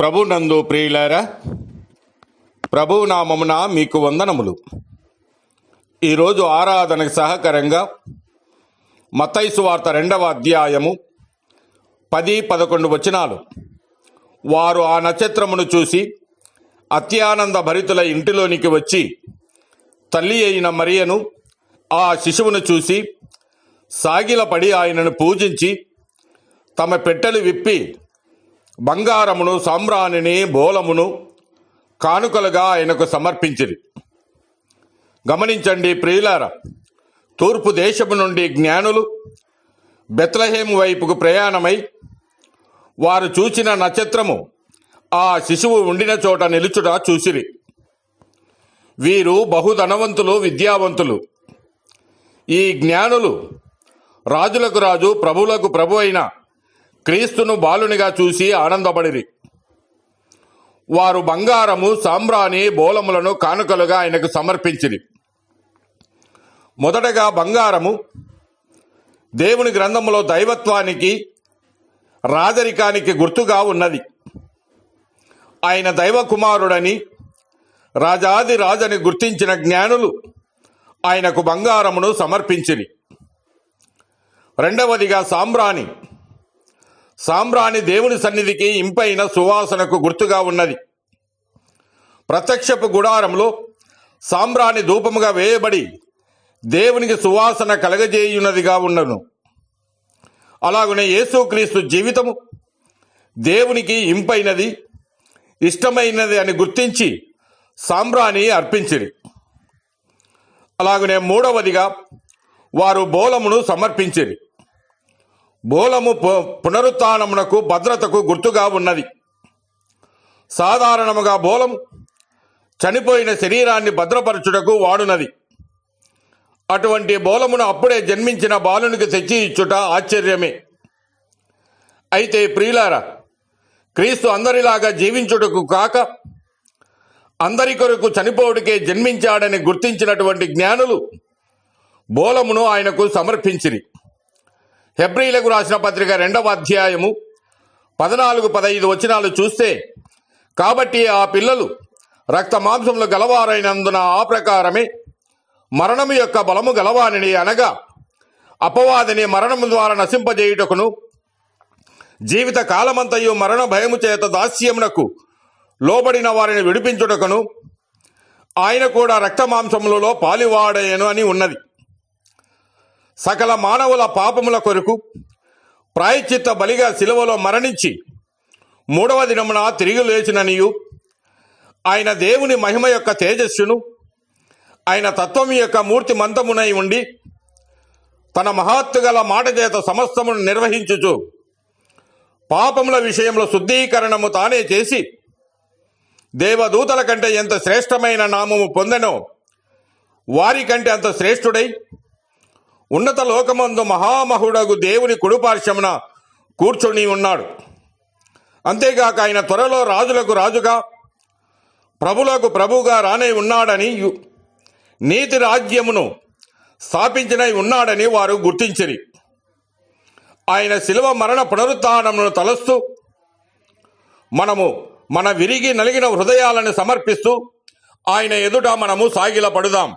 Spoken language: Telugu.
ప్రభు నందు ప్రియులారా ప్రభు నామమున మీకు వందనములు. ఈరోజు ఆరాధనకు సహకరంగా మతైసు వార్త రెండవ అధ్యాయము పది పదకొండు వచనాలు. వారు ఆ నక్షత్రమును చూసి అత్యానంద భరితుల ఇంటిలోనికి వచ్చి తల్లి అయిన మరియను ఆ శిశువును చూసి సాగిలపడి ఆయనను పూజించి తమ పెట్టెలు విప్పి బంగారమును సామ్రాణిని బోలమును కానుకలుగా ఆయనకు సమర్పించిరి. గమనించండి ప్రియులార తూర్పు దేశము నుండి జ్ఞానులు బెత్లహేము వైపుకు ప్రయాణమై వారు చూచిన నక్షత్రము ఆ శిశువు ఉండిన చోట నిలుచుట చూసిరి. వీరు బహుధనవంతులు విద్యావంతులు. ఈ జ్ఞానులు రాజులకు రాజు ప్రభువులకు ప్రభు అయిన క్రీస్తును బాలునిగా చూసి ఆనందపడిరి. వారు బంగారము సాంబ్రాణి బోలములను కానుకలుగా ఆయనకు సమర్పించిరి. మొదటగా బంగారము దేవుని గ్రంథములో దైవత్వానికి రాజరికానికి గుర్తుగా ఉన్నది. ఆయన దైవ కుమారుడని రాజాది రాజని గుర్తించిన జ్ఞానులు ఆయనకు బంగారమును సమర్పించిరి. రెండవదిగా సాంబ్రాణి. సాంబ్రాణి దేవుని సన్నిధికి ఇంపైన సువాసనకు గుర్తుగా ఉన్నది. ప్రత్యక్షపు గుడారంలో సాంబ్రాణి ధూపముగా వేయబడి దేవునికి సువాసన కలగజేయున్నదిగా ఉన్నను. అలాగునే యేసుక్రీస్తు జీవితము దేవునికి ఇంపైనది ఇష్టమైనది అని గుర్తించి సాంబ్రాణి అర్పించిరి. అలాగనే మూడవదిగా వారు బోలమును సమర్పించిరి. బోలము పు- పునరుత్నమునకు భద్రతకు గుర్తుగా ఉన్నది. సాధారణముగా బోలం చనిపోయిన శరీరాన్ని భద్రపరచుటకు వాడునది. అటువంటి బోలమును అప్పుడే జన్మించిన బాలునికి తెచ్చి ఇచ్చుట ఆశ్చర్యమే. అయితే ప్రియులారా క్రీస్తు అందరిలాగా జీవించుటకు కాక అందరి కొరకు చనిపోవుడికే జన్మించాడని గుర్తించినటువంటి జ్ఞానులు బోలమును ఆయనకు సమర్పించిరి. హెబ్రిలకు రాసిన పత్రిక రెండవ అధ్యాయము పద్నాలుగు పదహైదు వచనాలు చూస్తే కాబట్టి ఆ పిల్లలు రక్త మాంసములు గలవారైనందున ఆ ప్రకారమే మరణము యొక్క బలము గలవానిని అనగా అపవాదిని మరణము ద్వారా నశింపజేయుటకును జీవిత కాలమంతయు మరణ భయము చేత దాస్యమునకు లోబడిన వారిని విడిపించుటకును ఆయన కూడా రక్త మాంసములలో అని ఉన్నది. సకల మానవుల పాపముల కొరకు ప్రాయశ్చిత్త బలిగా శిలువలో మరణించి మూడవ దినమున తిరిగి లేచిననియు. ఆయన దేవుని మహిమ యొక్క తేజస్సును ఆయన తత్వం యొక్క మూర్తి మంతమునై ఉండి తన మహాత్తుగల మాట చేత సమస్తమును నిర్వహించుచు పాపముల విషయంలో శుద్ధీకరణము తానే చేసి దేవదూతల కంటే ఎంత శ్రేష్టమైన నామము పొందెనో వారి కంటే అంత శ్రేష్ఠుడై ఉన్నత లోకమందు మహామహుడగు దేవుని కుడిపార్శ్వమున కూర్చొని ఉన్నాడు. అంతేగాక ఆయన త్వరలో రాజులకు రాజుగా ప్రభులకు ప్రభుగా రానే ఉన్నాడని యు- నీతి రాజ్యమును స్థాపించినై ఉన్నాడని వారు గుర్తించిరి. ఆయన శిలువ మరణ పునరుత్నమును తలస్తూ మనము మన విరిగి నలిగిన హృదయాలను సమర్పిస్తూ ఆయన ఎదుట మనము సాగిలపడుదాం.